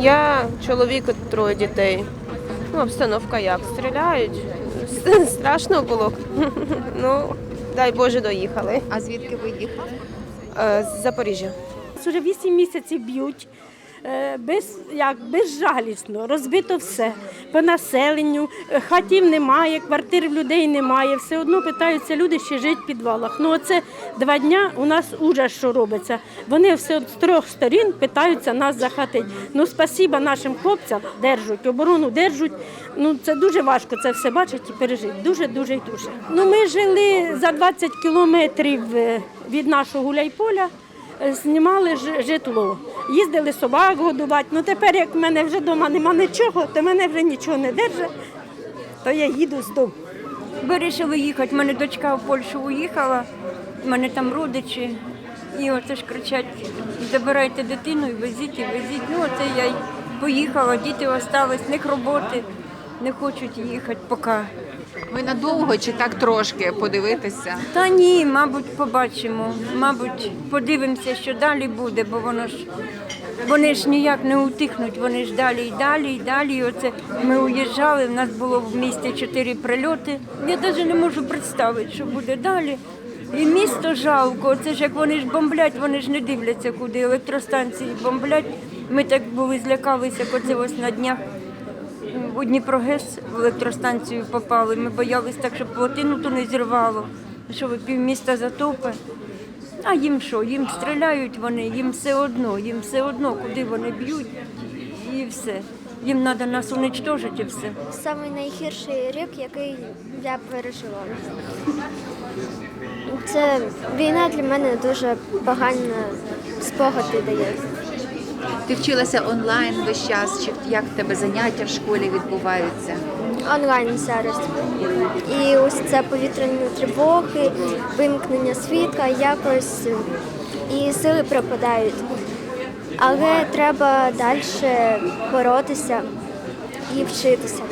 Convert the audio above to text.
Я чоловік троє дітей. Ну, обстановка як? Стріляють. Страшно було. Ну, дай Боже, доїхали. А звідки ви їхали? Е, З Запоріжжя. Вже вісім місяців б'ють. Е, Без, як, безжалісно, розбито все. По населенню, е, хатів немає, квартир в людей немає. Все одно питаються люди ще жити в підвалах. Ну оце два дня у нас ужас, що робиться. Вони все з трьох сторін питаються нас захатити. Ну, спасіба нашим хлопцям держать, оборону держать. Ну це дуже важко це все бачити і пережити. Дуже, дуже і дуже. Ну ми жили за 20 кілометрів е, від нашого гуляйполя знімали житло. Їздили собак годувати. Ну тепер, як в мене вже вдома нема нічого, то мене вже нічого не держить, то я їду з дому. Вирішили їхати. У мене дочка в Польщу уїхала, в мене там родичі. І оце ж кричать, забирайте дитину і везіть, і везіть. Ну, оце я поїхала, діти остались, в них роботи, не хочуть їхати поки. Ви надовго чи так трошки подивитися? Та ні, мабуть, побачимо. Мабуть, подивимося, що далі буде, бо воно ж вони ж ніяк не утихнуть, вони ж далі і далі, і далі. І оце ми уїжджали, в нас було в місті чотири прильоти. Я навіть не можу представити, що буде далі. І місто жалко. Це ж як вони ж бомблять, вони ж не дивляться, куди електростанції бомблять. Ми так були злякалися, як оце ось на днях у Дніпрогес в електростанцію попали. Ми боялись так, щоб плотину ту не зірвало, що півміста затопе. А їм що? Їм стріляють вони, їм все одно, їм все одно, куди вони б'ють і все. Їм треба нас уничтожити і все. Самий найгірший рік, який я пережила. Це війна для мене дуже погані спогади дає. Ти вчилася онлайн весь час, чи як в тебе заняття в школі відбуваються? Онлайн зараз. І ось це повітряні тривоги, вимкнення світла, якось і сили пропадають. Але треба далі боротися і вчитися.